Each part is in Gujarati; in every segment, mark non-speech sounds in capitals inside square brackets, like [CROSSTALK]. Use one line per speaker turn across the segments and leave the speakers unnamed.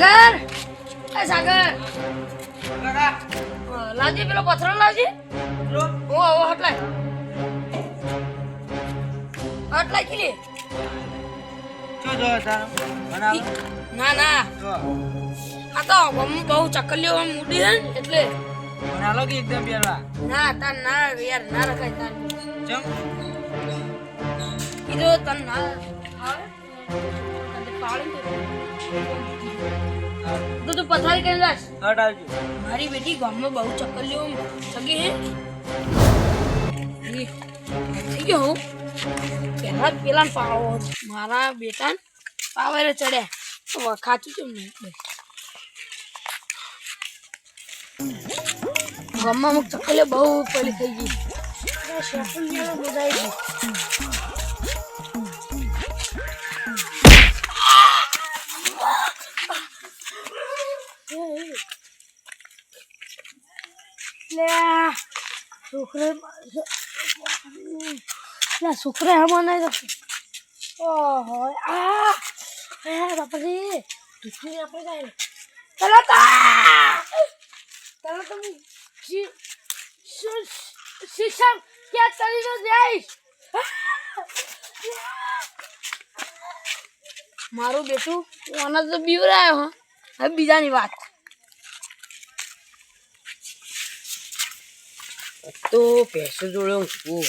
સાગર? એ સાગર.
કાકા
લાવજે પેલો પથરો લાવજે.
જો
ઓ ઓ હટલાય. હટલાય કીલી
જો જો તાર બનાવ.
ના ના. આ તો ગમ બહુ ચકલીઓ આમ ઉડી હે ને એટલે.
બનાલો કે એકદમ પેલા
ના તાર ના યાર ના રખાય તાર.
ચમ.
જો તન ના આવે. દે તો તું પથારી કરી લાશ
હટાવજો
મારી બેટી ગામમાં બહુ ચકલીઓ સગી હે. થઈ ગયો હું. પહેલા પેલા પાવો મારા બેટા પાવરે ચડ્યા. તો ખાચું કેમ નહીં ગામમાં અમુક ચક્કર બહુ પડી થઈ ગઈ. લે. છોકરે લે છોકરે હમણાં નહીં ઓહો આ. હે બાપરે દુખી આપણે જાય તા શિક્ષણ ક્યાં કરીને જઈશ? મારું બેટું ઓના તો બીવરાયો હા. હવે બીજાની વાત.
તો પૈસો જોડે હું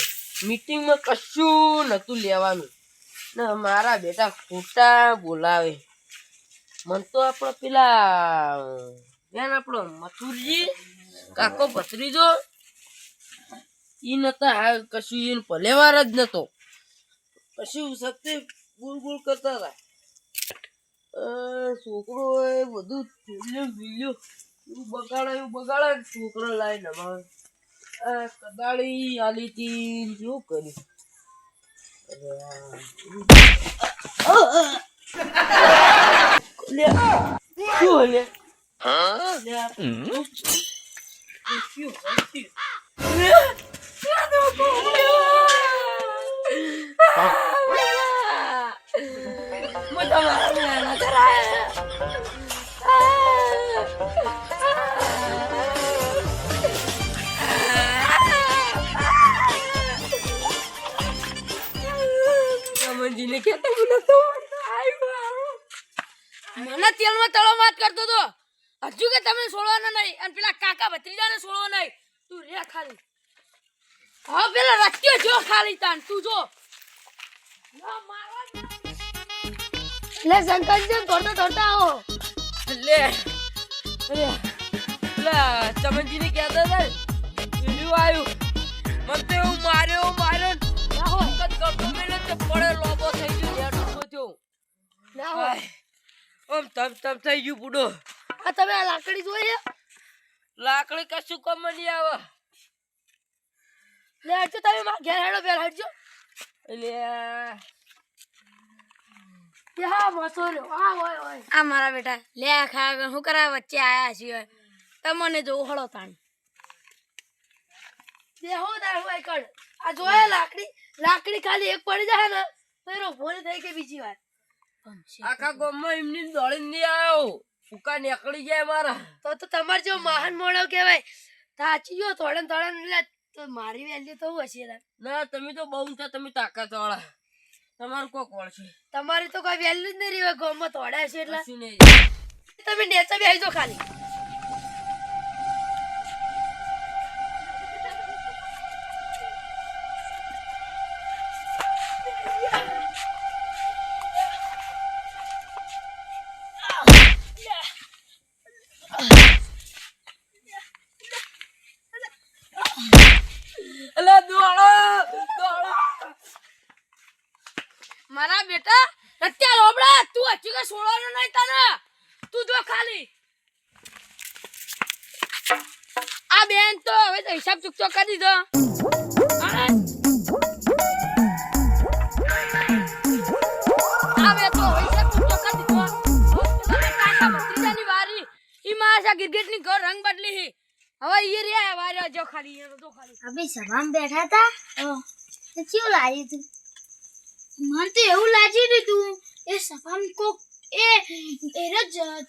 મીટિંગમાં કશું નહોતું લેવાનું. ને મારા બેટા ખોટા બોલાવે. મન તો આપણો પેલા, બેન આપણો મથુરજી, કાકો પથરીજો ઈ નતા હા કશું એને ભલેવાર જ નતો. કશું સત્ય ગુલ ગુળ કરતા હતા. છોકરો એ બધું થેલ્યું બીલ્યું. બગાડે, એવું બગાડે છોકરો લાવીને અમારે કદાળી આલીતી શું કર્યું. શું લે શું? રમણજીને કહેતા મને તો
મને તેલમાં તળો વાત કરતો તો. હજુ કે તમે છોડવાના નહીં અને પેલા કાકા ભત્રીજાને છોડવો નહીં. તું રે ખાલી. હવે પેલા રસ્ત્યો જો ખાલી તાન તું જો. લે શંકરજી દોડતા દોડતા આવો.
લે. લે. ચમનજીને કહેતા હતા આવ્યું મને તો એવું માર્યો માર્યો
હોય
વખત તે પડે લોબો થઈ ગયો
ના હોય
આય, તમ તમ થઈ ગયું બુડો.
આ તમે આ લાકડી જોઈ
લાકડી કશું કમ નહીં આવે.
લે હટજો તમે મારા ઘેર હેડો પેલા હટજો
એટલે
હા મસો રહ્યો આ મારા બેટા લે ખા શું કરા વચ્ચે આયા છીએ? તમને જોવું હળો તાણી. દેહો હોય કડ આ જોયે લાકડી? લાકડી ખાલી એક પડી જાય ને તો એનો ભોરી થઈ ગઈ બીજી વાર.
આખા ગામમાં એમની દોડી નહીં આવ્યો. ઉકા નીકળી જાય મારા.
તો તો તમારે જેવો મહાન મોડો કહેવાય. સાચી ગયો થોડે ને થોડે ને લે તો મારી વેલ્યુ તો હશે
ના તમે તો બહુ છો તમે તાકાત વાળા તમારું કોક વળશે
તમારી તો કોઈ વેલ્યુ જ નહીં રહી ગામમાં તોડ્યા છે એટલે. તમે નેચા બેસી દો ખાલી. બેન તો હવે તો હિસાબ ચૂકતો કરી દીધો. અને તો હિસાબ ચૂકતો કરી દીધો. હવે પેલા કાકા ભત્રીજાની વારી. ઈ મારા ગિરગિટની ઘર રંગ બદલી હવે ઈ રહ્યા વાર્યો જો ખાલી ઈ ખાલી.
આપણે સભામાં બેઠા હતા? તો કેવું લાગ્યું તું? મને તો એવું લાગ્યું ને તું એ સભામાં કોક એ એનો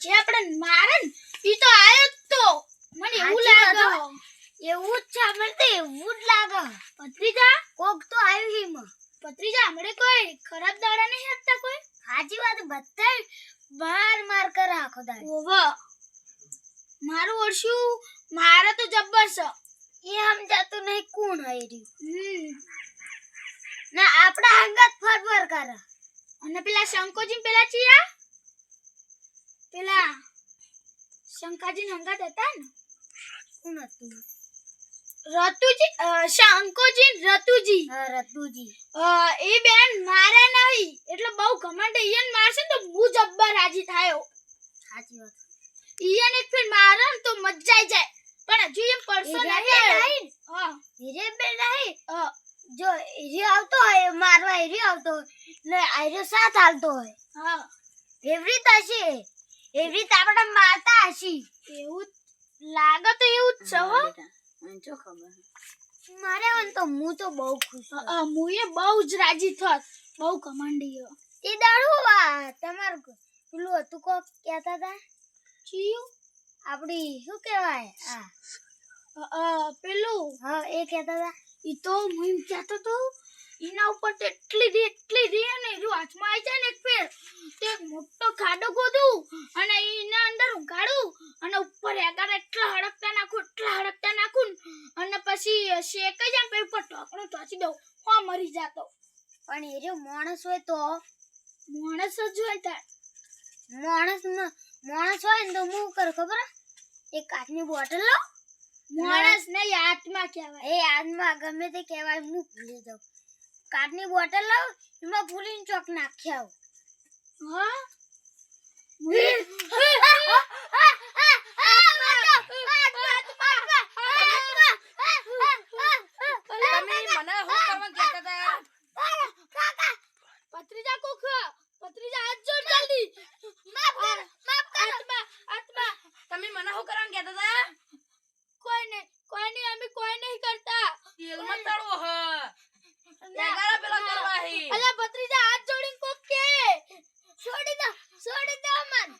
જે આપણે મારે ને ઈ તો આયો જ તો. મને એવું લાગે.
એવું જ છે મને તો એવું જ લાગે.
પત્રીજા?
કોક તો આવ્યું હિમ.
પત્રીજા હમણે કોઈ ખરાબ દાડા નહીં આપતા કોઈ?
હાજી વાત બધા બાર માર કર આખો દાડો.
ઓવો. મારું ઓળશું મારા તો જબ્બર છે.
એ સમજાતું નહીં કોણ આવી રહ્યું.
હમ.
ના આપડા હંગાત ફર ફર કરે.
અને પેલા શંકોજી પેલા ચિયા? પેલા શંકાજી હંગાત હતા ને?
કોણ હતું?
રતુજી શંકોજી રતુજી?
હા રતુજી.
એ બેન મારે નહીં એટલે બહુ ઘમંડ ઈયન મારશે તો હું જબ્બર રાજી થાયો.
સાચી વાત.
ઈયન એક ફેર મારે તો મજા આવી જાય. પણ હજુ એમ
હીરે
નહીં? હા.
હીરે બે નહીં? જો હીરે આવતો હોય મારવા હીરે આવતો હોય ને આયરો સાથ હાલતો હોય.
હા.
એવી રીત હશે. એવી રીત આપણે મારતા હશી.
એવું લાગે તો એવું જ છે હો
મારે હોય તો હું તો બહુ ખુશ.
અ, મુએ બહુ જ રાજી થત. બહુ હો
એ દાડું વા તમારું પેલું હતું કો કહેતા હતા?
ચિયું?
આપડી શું કહેવાય? આ.
પેલું?
હા એ કહેતા હતા.
એ તો હું એમ કહેતો તો એના ઉપર તો એટલી રી એટલી રી ને એનું હાથમાં આવી જાય ને એક ફેર તે એક મોટો ખાડો ખોદું અને એના અંદર ઉગાડું અને ઉપર એગાર એટલા હડકતા નાખું એટલા હડકતા નાખું ને અને પછી શેકાઈ જાય ને પછી ઉપર ઢોકણું ટોચી દઉં હો મરી જાતો
પણ એ જો માણસ હોય તો
માણસ જ હોય તાર
માણસ માણસ હોય ને તો હું કરું ખબર એક કાચની બોટલ લો
માણસ નહીં આત્મા કહેવાય.
એ આજમાં ગમે તે કહેવાય હું ભૂલી જાઉં. કાચની બોટલ લાવ એમાં ફૂલીને ચોક નાખી આવું.
હા [LAUGHS] [LAUGHS]
તમે મને શું કરવા કહેતા હતા
પત્રીજા કોખ પત્રીજા હાથ જોડ જલ્દી માફ કર માફ કર આત્મા આત્મા
તમે મને શું કરવા કહેતા હતા
કોઈ નહીં કોઈ નહીં અમે કોઈ નહીં કરતા
તેલમાં તળવો હ એગારા પેલા કરવા હે
અલા પત્રીજા હાથ જોડીને કોક કે છોડી દો છોડી દો મન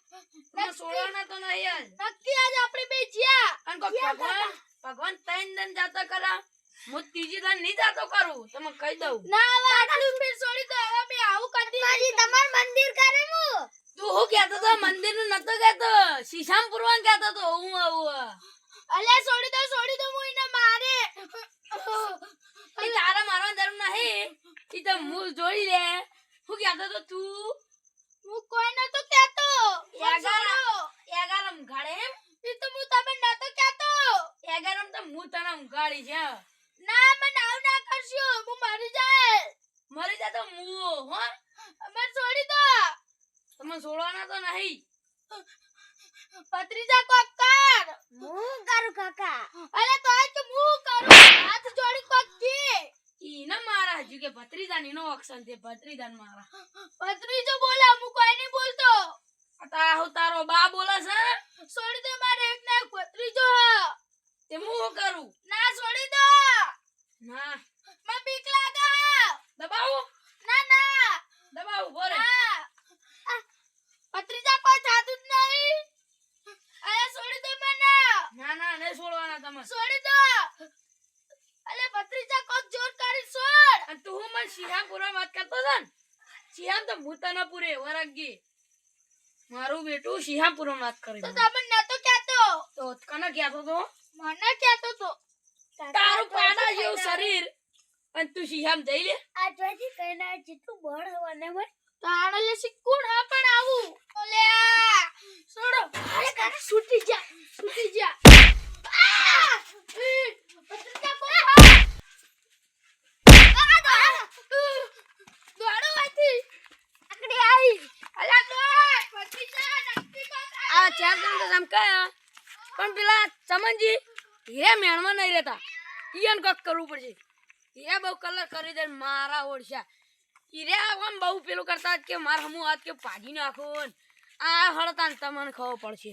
તમે છોડવાના તો નહીં જ
નક્કી આજ આપણે બે જ્યા
અને કોઈ ભગવાન ભગવાન ત્રણ દન જાતા કરા હું ત્રીજી દન નહીં જાતો કરું તમે કહી દઉં.
ના હવે આટલું ફેર છોડી દો હવે બે આવું કદી
મારી તમાર મંદિર કરે હું
તું શું કહેતો તો મંદિરનું નતો કહેતો. શીશામ પુરવાન કહેતો તો હું આવું
અલે છોડી દો છોડી દો હું એને મારે.
એ તારા મારવા જરૂર નહીં. ઈ તો હું જોઈ લે. શું કહેતો તો તું
હું કોઈ નતો કહેતો.
એગારા એગારમ ઘાડે એમ?
એ તો હું તમે નતો કહેતો.
એગારમ તો હું તને ઊંઘાડી છે
ના મને આવું ના કરશો હું મરી જાય
મરી જા તો હું હો
મને છોડી દો
તમે છોડવાના તો નહીં
પત્રીજા કોક કર
હું કરું કાકા?
અરે તો આજ તો હું કરું? હાથ જોડી કોક કે
ઈ મારા હજુ કે ભત્રીજાની નો ઓક્શન છે ભત્રીજાન મારા.
ભત્રીજો બોલે હું કોઈ નહીં બોલતો.
તા હું તારો બા બોલે છે.
છોડી દે મારે એક ને ભત્રીજો
તે હું કરું
ના છોડી દો
ના
મને બીક લાગે
દબાવું
ના ના
દબાવું બોરે
ના આ પત્રીજા કોઈ થાતું જ નહીં અલે છોડી દો મને
ના ના નહીં છોડવાના તમે
છોડી દો અલે પત્રીજા કોક જોર કરી છોડ
હું શિહામ પૂરવા વાત કરતો હતો ને? શિહામ તો ભૂતાના પૂરે વરગી. મારું બેટું શિહામ પૂરવા વાત કરે
તો તમે નતો કહેતો.
તો કને કહેતો તો?
મને કહેતો તો.
તારું પાડા જેવું શરીર. અને તું શિહામ જઈ લે.
આ જોઈથી કઈ ના જેટલું બળ હવાને હોય.
તાણે લે સિક્કુણ હા પણ આવું ઓલે આ છોડો અરે કાકા છૂટી જા છૂટી જા આ! એ, પત્રિકા બોલ હા. આ, દોડો. દોડો અહીંથી. આકડી આવી. અલા દોડ. પત્રિકા નક્કી
આ તો ધમકાયા પણ પેલા ચમનજી, એ મેણમાં નહીં રહેતા. ઈયન કક કરવું પડશે. એ બહુ કલર કરી દે મારા ઓળશા. હીરા આમ બહુ પેલું કરતા કે મારા હમું હાથ કે પાડી નાખો આ હળતા તમને ખબર પડશે.